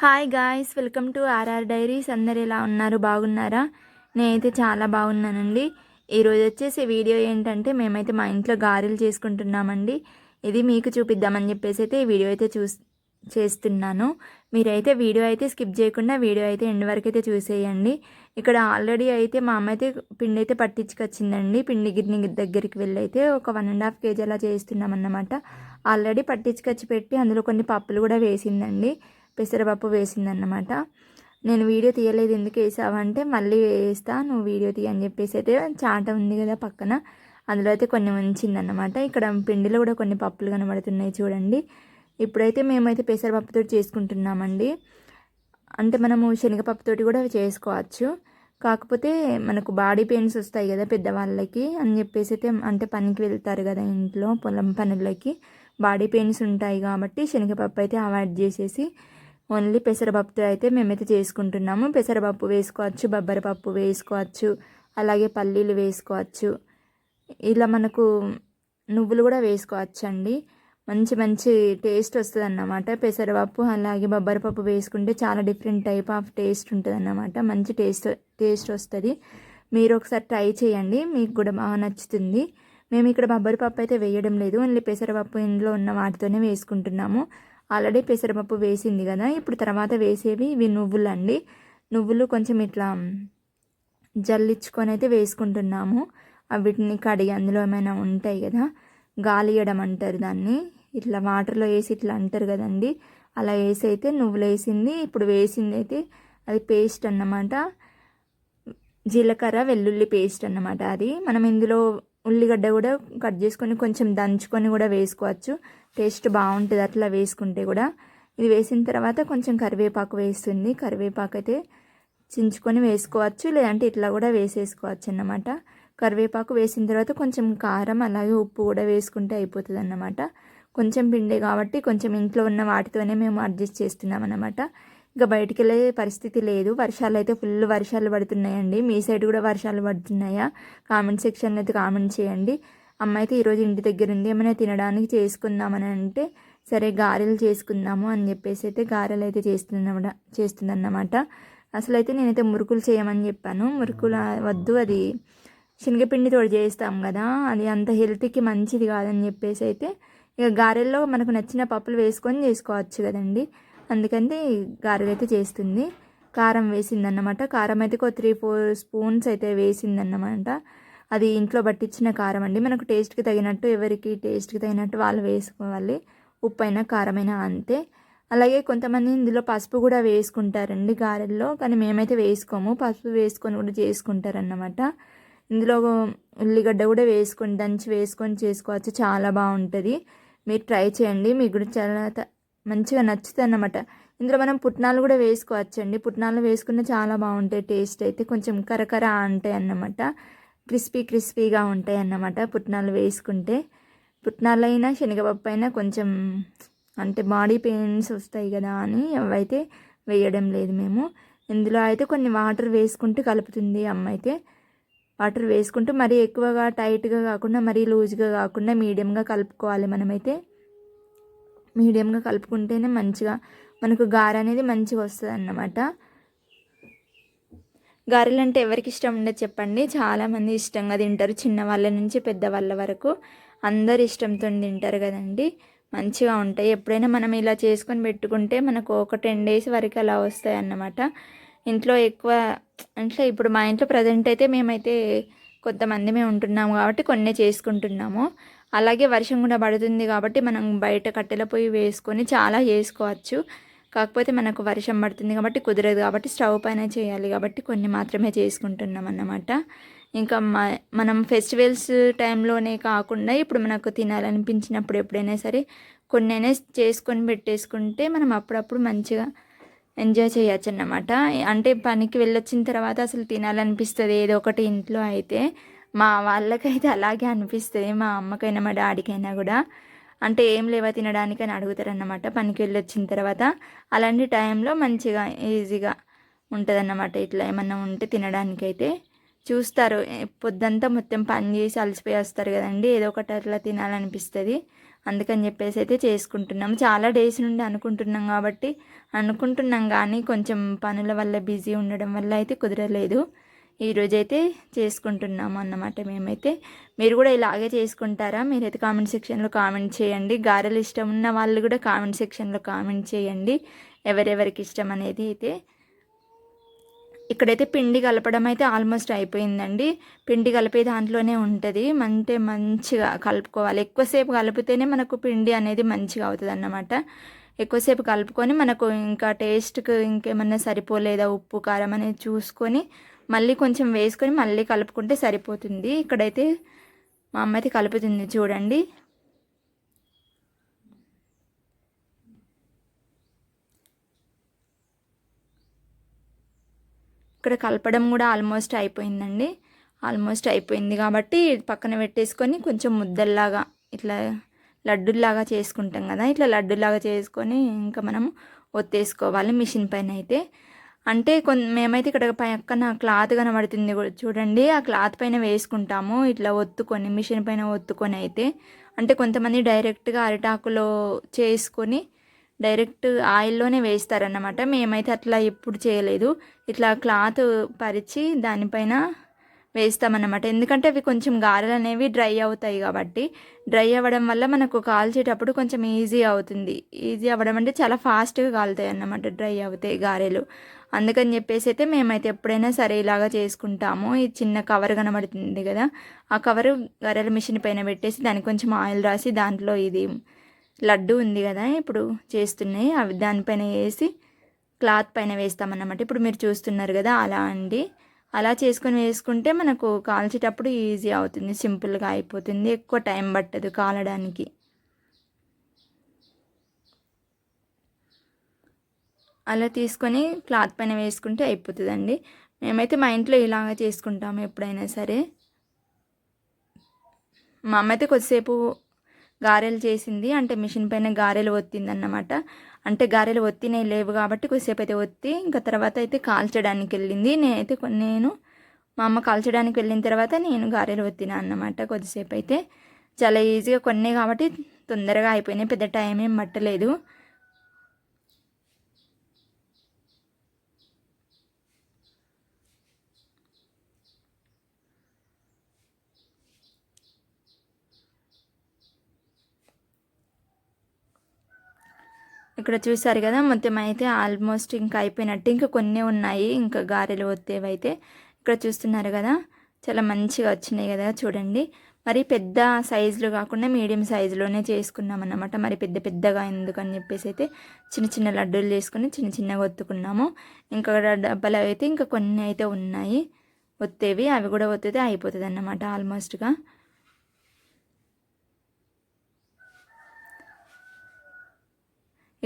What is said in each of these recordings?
Hi guys welcome to R R diaries అందరు ఎలా ఉన్నారు? బాగున్నారా? నేనైతే చాలా బాగున్నానండి. ఈరోజు వచ్చేసి వీడియో ఏంటంటే మేమైతే మా ఇంట్లో గారెలు చేసుకుంటున్నామండి. ఇది మీకు చూపిద్దామని చెప్పేసి అయితే ఈ వీడియో అయితే చూ చేస్తున్నాను. మీరైతే వీడియో అయితే స్కిప్ చేయకుండా వీడియో అయితే ఎండ్ వరకు అయితే చూసేయండి. ఇక్కడ ఆల్రెడీ అయితే మా అమ్మ అయితే పిండి అయితే పట్టించుకొచ్చిందండి. పిండి గిన్నె దగ్గరికి వెళ్ళి అయితే ఒక వన్ అండ్ హాఫ్ కేజీ అలా చేస్తున్నాం అన్నమాట ఆల్రెడీ పట్టించుకొచ్చి పెట్టి అందులో కొన్ని పప్పులు కూడా వేసిందండి. పెసరపప్పు వేసిందన్నమాట. నేను వీడియో తీయలేదు ఎందుకు వేసావంటే మళ్ళీ వేస్తా నువ్వు వీడియో తీయ అని చెప్పేసి అయితే చాట ఉంది కదా పక్కన. అందులో అయితే కొన్ని ఉంచిందన్నమాట. ఇక్కడ పిండిలో కూడా కొన్ని పప్పులు కనబడుతున్నాయి చూడండి. ఇప్పుడైతే మేమైతే పెసరపప్పుతో చేసుకుంటున్నామండి. అంటే మనము శనగపప్పుతోటి కూడా చేసుకోవచ్చు. కాకపోతే మనకు బాడీ పెయిన్స్ వస్తాయి కదా పెద్దవాళ్ళకి అని చెప్పేసి అయితే అంటే పనికి వెళ్తారు కదా ఇంట్లో పొలం పనులకి. బాడీ పెయిన్స్ ఉంటాయి కాబట్టి శనగపప్పు అయితే అవాయిడ్ చేసేసి ఓన్లీ పెసరపప్పుతో అయితే మేమైతే చేసుకుంటున్నాము. పెసరపప్పు వేసుకోవచ్చు బొబ్బరపప్పు వేసుకోవచ్చు అలాగే పల్లీలు వేసుకోవచ్చు. ఇలా మనకు నువ్వులు కూడా వేసుకోవచ్చు అండి మంచి మంచి టేస్ట్ వస్తుంది అన్నమాట పెసరపప్పు అలాగే బొబ్బరపప్పు వేసుకుంటే చాలా డిఫరెంట్ టైప్ ఆఫ్ టేస్ట్ ఉంటుంది అన్నమాట మంచి టేస్ట్ టేస్ట్ వస్తుంది. మీరు ఒకసారి ట్రై చేయండి. మీకు కూడా బాగా నచ్చుతుంది. మేము ఇక్కడ బొబ్బరిపప్పు అయితే వేయడం లేదు. ఓన్లీ పెసరపప్పు ఇంట్లో ఉన్న వాటితోనే వేసుకుంటున్నాము. ఆల్రెడీ పెసరపప్పు వేసింది కదా ఇప్పుడు తర్వాత వేసేవి ఇవి నువ్వులు అండి నువ్వులు కొంచెం ఇట్లా జల్లించుకొని అయితే వేసుకుంటున్నాము వీటిని కడిగి అందులో ఏమైనా ఉంటాయి కదా గాలియడం అంటారు దాన్ని. ఇట్లా వాటర్లో వేసి ఇట్లా అంటారు కదండి. అలా వేసి అయితే నువ్వులు వేసింది ఇప్పుడు వేసింది అయితే అది పేస్ట్ అన్నమాట. జీలకర్ర వెల్లుల్లి పేస్ట్ అన్నమాట అది. మనం ఇందులో ఉల్లిగడ్డ కూడా కట్ చేసుకొని కొంచెం దంచుకొని కూడా వేసుకోవచ్చు. టేస్ట్ బాగుంటుంది అట్లా వేసుకుంటే కూడా. ఇది వేసిన తర్వాత కొంచెం కరివేపాకు వేస్తుంది. కరివేపాకు అయితే చించుకొని వేసుకోవచ్చు లేదంటే ఇట్లా కూడా వేసేసుకోవచ్చు అన్నమాట. కరివేపాకు వేసిన తర్వాత కొంచెం కారం అలాగే ఉప్పు కూడా వేసుకుంటే అయిపోతుంది అన్నమాట కొంచెం పిండి కాబట్టి కొంచెం ఇంట్లో ఉన్న వాటితోనే మేము అడ్జస్ట్ చేస్తున్నాం అన్నమాట ఇంకా బయటికి వెళ్ళే పరిస్థితి లేదు. వర్షాలు అయితే ఫుల్ వర్షాలు పడుతున్నాయండి. మీ సైడ్ కూడా వర్షాలు పడుతున్నాయా? కామెంట్ సెక్షన్లో అయితే కామెంట్ చేయండి. అమ్మ అయితే ఈరోజు ఇంటి దగ్గర ఉంది. ఏమైనా తినడానికి చేసుకుందామని అంటే సరే గారెలు చేసుకుందాము అని చెప్పేసి అయితే గారెలు అయితే చేస్తుందన్నమాట చేస్తుందన్నమాట. అసలు అయితే నేనైతే మురుకులు చేయమని చెప్పాను. మురుకులు వద్దు. అది శనగపిండితో చేస్తాం కదా. అది అంత హెల్త్కి మంచిది కాదని చెప్పేసి అయితే ఇక గారెల్లో మనకు నచ్చిన పప్పులు వేసుకొని చేసుకోవచ్చు కదండి. అందుకని గారెలు అయితే చేస్తుంది. కారం వేసిందన్నమాట. కారం అయితే ఒక త్రీ ఫోర్ స్పూన్స్ అయితే వేసిందన్నమాట. అది ఇంట్లో పట్టించిన కారం అండి. మనకు టేస్ట్కి తగినట్టు ఎవరికి టేస్ట్కి తగినట్టు వాళ్ళు వేసుకోవాలి. ఉప్పు అయినా కారమైనా అంతే. అలాగే కొంతమంది ఇందులో పసుపు కూడా వేసుకుంటారండి గారెల్లో. కానీ మేమైతే వేసుకోము. పసుపు వేసుకొని కూడా చేసుకుంటారన్నమాట. ఇందులో ఉల్లిగడ్డ కూడా వేసుకొని దంచి వేసుకొని చేసుకోవచ్చు. చాలా బాగుంటుంది. మీరు ట్రై చేయండి. మీకు కూడా చాలా మంచిగా నచ్చుతుంది అన్నమాట. ఇందులో మనం పుట్నాలు కూడా వేసుకోవచ్చు అండి పుట్నాలు వేసుకున్న చాలా బాగుంటాయి టేస్ట్ అయితే కొంచెం కరకర అంటాయి అన్నమాట. క్రిస్పీ క్రిస్పీగా ఉంటాయి అన్నమాట పుట్నాలు వేసుకుంటే. పుట్నాలైనా శనగపప్పు అయినా కొంచెం అంటే బాడీ పెయిన్స్ వస్తాయి కదా అని అవైతే వేయడం లేదు మేము. ఇందులో అయితే కొన్ని వాటర్ వేసుకుంటూ కలుపుతుంది అమ్మ అయితే. వాటర్ వేసుకుంటూ మరీ ఎక్కువగా టైట్గా కాకుండా మరీ లూజ్గా కాకుండా మీడియంగా కలుపుకోవాలి మనమైతే. మీడియంగా కలుపుకుంటేనే మంచిగా మనకు గార అనేది మంచిగా వస్తుంది అన్నమాట గారెలు అంటే ఎవరికి ఇష్టం ఉండదు చెప్పండి. చాలామంది ఇష్టంగా తింటారు. చిన్నవాళ్ళ నుంచి పెద్దవాళ్ళ వరకు అందరు ఇష్టంతో తింటారు కదండి. మంచిగా ఉంటాయి. ఎప్పుడైనా మనం ఇలా చేసుకొని పెట్టుకుంటే మనకు ఒక టెన్ డేస్ వరకు అలా వస్తాయి అన్నమాట ఇంట్లో ఎక్కువ అంటే ఇప్పుడు మా ఇంట్లో ప్రజెంట్ అయితే మేమైతే కొంతమంది మేము ఉంటున్నాము కాబట్టి కొన్ని చేసుకుంటున్నాము. అలాగే వర్షం కూడా పడుతుంది కాబట్టి మనం బయట కట్టెల పొయ్యి వేసుకొని చాలా చేసుకోవచ్చు. కాకపోతే మనకు వర్షం పడుతుంది కాబట్టి కుదరదు కాబట్టి స్టవ్ పైన చేయాలి కాబట్టి కొన్ని మాత్రమే చేసుకుంటున్నాం అన్నమాట. ఇంకా మనం ఫెస్టివల్స్ టైంలోనే కాకుండా ఇప్పుడు మనకు తినాలనిపించినప్పుడు ఎప్పుడైనా సరే కొన్నైనా చేసుకొని పెట్టేసుకుంటే మనం అప్పుడప్పుడు మంచిగా ఎంజాయ్ చేయొచ్చు అన్నమాట. అంటే పనికి వెళ్ళొచ్చిన తర్వాత అసలు తినాలనిపిస్తుంది ఏదో ఒకటి ఇంట్లో అయితే. మా వాళ్ళకైతే అలాగే అనిపిస్తుంది. మా అమ్మకైనా మా డాడీకైనా కూడా. అంటే ఏం లేవా తినడానికి అని అడుగుతారన్నమాట. పనికి వెళ్ళి వచ్చిన తర్వాత అలాంటి టైంలో మంచిగా ఈజీగా ఉంటుందన్నమాట. ఇట్లా ఏమన్నా ఉంటే తినడానికైతే చూస్తారు. పొద్దంతా మొత్తం పని చేసి అలసిపోయి వస్తారు కదండి. ఏదో ఒకటి అట్లా తినాలనిపిస్తుంది. అందుకని చెప్పేసి అయితే చేసుకుంటున్నాం చాలా డేస్ నుండి అనుకుంటున్నాం కాబట్టి అనుకుంటున్నాం. కానీ కొంచెం పనుల వల్ల బిజీ ఉండడం వల్ల అయితే కుదరలేదు. ఈరోజైతే చేసుకుంటున్నాము అన్నమాట మేమైతే. మీరు కూడా ఇలాగే చేసుకుంటారా? మీరైతే కామెంట్ సెక్షన్లో కామెంట్ చేయండి. గారెలు ఇష్టం ఉన్న వాళ్ళు కూడా కామెంట్ సెక్షన్లో కామెంట్ చేయండి. ఎవరెవరికి ఇష్టం అనేది అయితే. ఇక్కడైతే పిండి కలపడం అయితే ఆల్మోస్ట్ అయిపోయిందండి. పిండి కలిపే దాంట్లోనే ఉంటుంది. అంటే మంచిగా కలుపుకోవాలి. ఎక్కువసేపు కలిపితేనే మనకు పిండి అనేది మంచిగా అవుతుంది అన్నమాట ఎక్కువసేపు కలుపుకొని మనకు ఇంకా టేస్ట్కి ఇంకేమన్నా సరిపోలేదా? ఉప్పు కారం అనేది చూసుకొని మళ్ళీ కొంచెం వేసుకొని మళ్ళీ కలుపుకుంటే సరిపోతుంది. ఇక్కడైతే మా అమ్మ అయితే కలుపుతుంది చూడండి. ఇక్కడ కలపడం కూడా ఆల్మోస్ట్ అయిపోయిందండి. ఆల్మోస్ట్ అయిపోయింది కాబట్టి పక్కన పెట్టేసుకొని కొంచెం ముద్దల్లాగా ఇట్లా లడ్డుల్లాగా చేసుకుంటాం కదా ఇట్లా లడ్డులాగా చేసుకొని ఇంకా మనం ఒత్తేసుకోవాలి మిషన్ పైన అయితే. అంటే కొన్ని మేమైతే ఇక్కడ పక్కన క్లాత్ కనబడుతుంది చూడండి. ఆ క్లాత్ పైన వేసుకుంటాము. ఇట్లా ఒత్తుకొని మిషన్ పైన ఒత్తుకొని అయితే. అంటే కొంతమంది డైరెక్ట్గా అరిటాకులో చేసుకొని డైరెక్ట్ ఆయిల్లోనే వేస్తారన్నమాట. మేమైతే అట్లా ఎప్పుడు చేయలేదు. ఇట్లా క్లాత్ పరిచి దానిపైన వేస్తామన్నమాట. ఎందుకంటే అవి కొంచెం గారెలు అనేవి డ్రై అవుతాయి కాబట్టి డ్రై అవ్వడం వల్ల మనకు కాల్చేటప్పుడు కొంచెం ఈజీ అవుతుంది. ఈజీ అవ్వడం అంటే చాలా ఫాస్ట్గా కాలుతాయి అన్నమాట డ్రై అవుతాయి గారెలు. అందుకని చెప్పేసి అయితే మేమైతే ఎప్పుడైనా సరే ఇలాగా చేసుకుంటాము. ఈ చిన్న కవర్ కనబడుతుంది కదా ఆ కవర్ గారెల మిషన్ పైన పెట్టేసి దానికి కొంచెం ఆయిల్ రాసి దాంట్లో ఇది లడ్డు ఉంది కదా ఇప్పుడు చేస్తున్నాయి. అవి దానిపైన వేసి క్లాత్ పైన వేస్తామన్నమాట. ఇప్పుడు మీరు చూస్తున్నారు కదా అలా అండి. అలా చేసుకొని వేసుకుంటే మనకు కాల్చేటప్పుడు ఈజీ అవుతుంది. సింపుల్గా అయిపోతుంది. ఎక్కువ టైం పట్టదు కాలడానికి. అలా తీసుకొని క్లాత్ పైన వేసుకుంటే అయిపోతుందండి. మేమైతే మా ఇంట్లో ఇలాగ చేసుకుంటాము ఎప్పుడైనా సరే. మా అమ్మ అయితే కొద్దిసేపు గారెలు చేసింది. అంటే మిషన్ పైన గారెలు ఒత్తిందన్నమాట. అంటే గారెలు ఒత్తినవి లేవు కాబట్టి కొద్దిసేపు అయితే ఒత్తి ఇంకా తర్వాత అయితే కాల్చడానికి వెళ్ళింది. నేనైతే నేను మా అమ్మ కాల్చడానికి వెళ్ళిన తర్వాత నేను గారెలు ఒత్తినా అన్నమాట కొద్దిసేపు అయితే. చాలా ఈజీగా కొన్నే కాబట్టి తొందరగా అయిపోయినాయి. పెద్ద టైం ఏం పట్టలేదు. ఇక్కడ చూసారు కదా మొత్తం అయితే ఆల్మోస్ట్ ఇంకా అయిపోయినట్టు ఇంకా కొన్ని ఉన్నాయి ఇంకా గారెలు అయితే ఇక్కడ చూస్తున్నారు కదా చాలా మంచిగా వచ్చినాయి కదా చూడండి. మరి పెద్ద సైజులు కాకుండా మీడియం సైజులోనే చేసుకున్నాం అన్నమాట మరి పెద్ద పెద్దగా ఎందుకని చెప్పేసి అయితే చిన్న చిన్న లడ్డూలు చేసుకుని చిన్న చిన్నగా ఒత్తుకున్నాము. ఇంకా డబ్బాలు అయితే ఇంకా కొన్ని అయితే ఉన్నాయి. ఒత్తేవి అవి కూడా ఒత్తితే అయిపోతుంది అన్నమాట ఆల్మోస్ట్గా.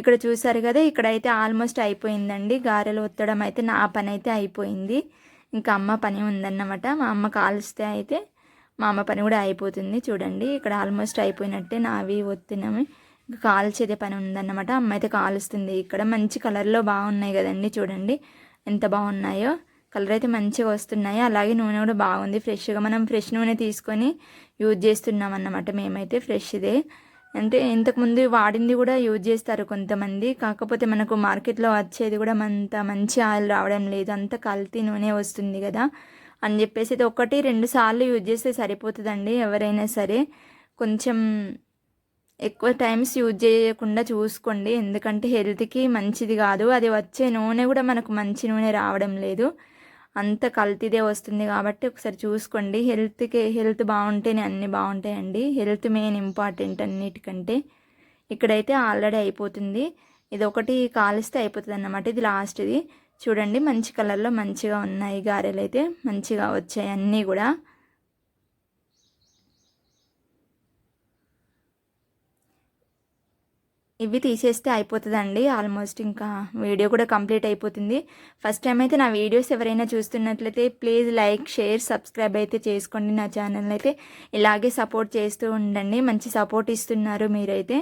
ఇక్కడ చూసారు కదా ఇక్కడైతే ఆల్మోస్ట్ అయిపోయిందండి. గారెలు ఒత్తడం అయితే నా పని అయితే అయిపోయింది. ఇంకా అమ్మ పని ఉందన్నమాట. మా అమ్మ కాల్స్తే అయితే మా అమ్మ పని కూడా అయిపోతుంది. చూడండి ఇక్కడ ఆల్మోస్ట్ అయిపోయినట్టే నావి ఒత్తినవి. ఇంకా కాల్చేదే పని ఉందన్నమాట. అమ్మ అయితే కాలుస్తుంది. ఇక్కడ మంచి కలర్లో బాగున్నాయి కదండి చూడండి. ఎంత బాగున్నాయో. కలర్ అయితే మంచిగా వస్తున్నాయి. అలాగే నూనె కూడా బాగుంది. ఫ్రెష్గా మనం ఫ్రెష్ నూనె తీసుకొని యూజ్ చేస్తున్నాం అన్నమాట మేమైతే ఫ్రెష్దే అంటే ఇంతకుముందు వాడింది కూడా యూజ్ చేస్తారు కొంతమంది. కాకపోతే మనకు మార్కెట్లో వచ్చేది కూడా అంత మంచి ఆయిల్ రావడం లేదు. అంత కల్తీ నూనె వస్తుంది కదా. అని చెప్పేసి ఇది ఒకటి రెండు సార్లు యూజ్ చేస్తే సరిపోతుందండి ఎవరైనా సరే. కొంచెం ఎక్కువ టైమ్స్ యూజ్ చేయకుండా చూసుకోండి. ఎందుకంటే హెల్త్కి మంచిది కాదు. అది వచ్చే నూనె కూడా మనకు మంచి నూనె రావడం లేదు. అంత కల్తీదే వస్తుంది కాబట్టి ఒకసారి చూసుకోండి. హెల్త్కి హెల్త్ బాగుంటేనే అన్నీ బాగుంటాయండి. హెల్త్ మెయిన్ ఇంపార్టెంట్ అన్నిటికంటే. ఇక్కడైతే ఆల్రెడీ అయిపోతుంది. ఇది ఒకటి కాలిస్తే అయిపోతుంది అన్నమాట ఇది లాస్ట్ది. చూడండి మంచి కలర్లో మంచిగా ఉన్నాయి గారెలు అయితే మంచిగా వచ్చాయి అన్నీ కూడా. ఇవి తీసేస్తే అయిపోతుందండి. ఆల్మోస్ట్ ఇంకా వీడియో కూడా కంప్లీట్ అయిపోతుంది. ఫస్ట్ టైం అయితే నా వీడియోస్ ఎవరైనా చూస్తున్నట్లయితే ప్లీజ్ లైక్ షేర్ సబ్స్క్రైబ్ అయితే చేసుకోండి నా ఛానల్ అయితే. ఇలాగే సపోర్ట్ చేస్తూ ఉండండి. మంచి సపోర్ట్ ఇస్తున్నారు మీరైతే.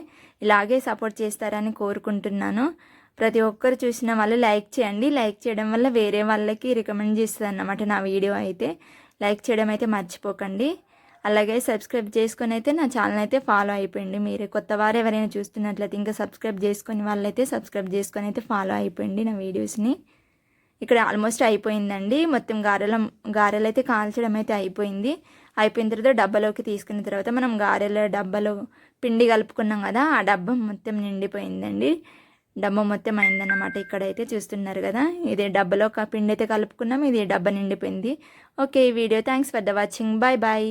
ఇలాగే సపోర్ట్ చేస్తారని కోరుకుంటున్నాను. ప్రతి ఒక్కరు చూసిన వాళ్ళు లైక్ చేయండి. లైక్ చేయడం వల్ల వేరే వాళ్ళకి రికమెండ్ చేస్తుంది అన్నమాట నా వీడియో అయితే. లైక్ చేయడం అయితే మర్చిపోకండి. అలాగే సబ్స్క్రైబ్ చేసుకొని అయితే నా ఛానల్ అయితే ఫాలో అయిపోయింది మీరు కొత్త వారు ఎవరైనా చూస్తున్నట్లయితే ఇంకా సబ్స్క్రైబ్ చేసుకుని వాళ్ళైతే సబ్స్క్రైబ్ చేసుకొని అయితే ఫాలో అయిపోయింది నా వీడియోస్ని. ఇక్కడ ఆల్మోస్ట్ అయిపోయిందండి. మొత్తం గారెల గారెలు అయితే కాల్చడం అయితే అయిపోయింది. అయిపోయిన తర్వాత డబ్బాలోకి తీసుకున్న తర్వాత మనం గారెల డబ్బాలో పిండి కలుపుకున్నాం కదా ఆ డబ్బా మొత్తం నిండిపోయిందండి. డబ్బా మొత్తం అయిందన్నమాట ఇక్కడైతే చూస్తున్నారు కదా. ఇది డబ్బాలో పిండి అయితే కలుపుకున్నాం ఇది డబ్బా నిండిపోయింది. ఓకే ఈ video thanks for the watching. Bye bye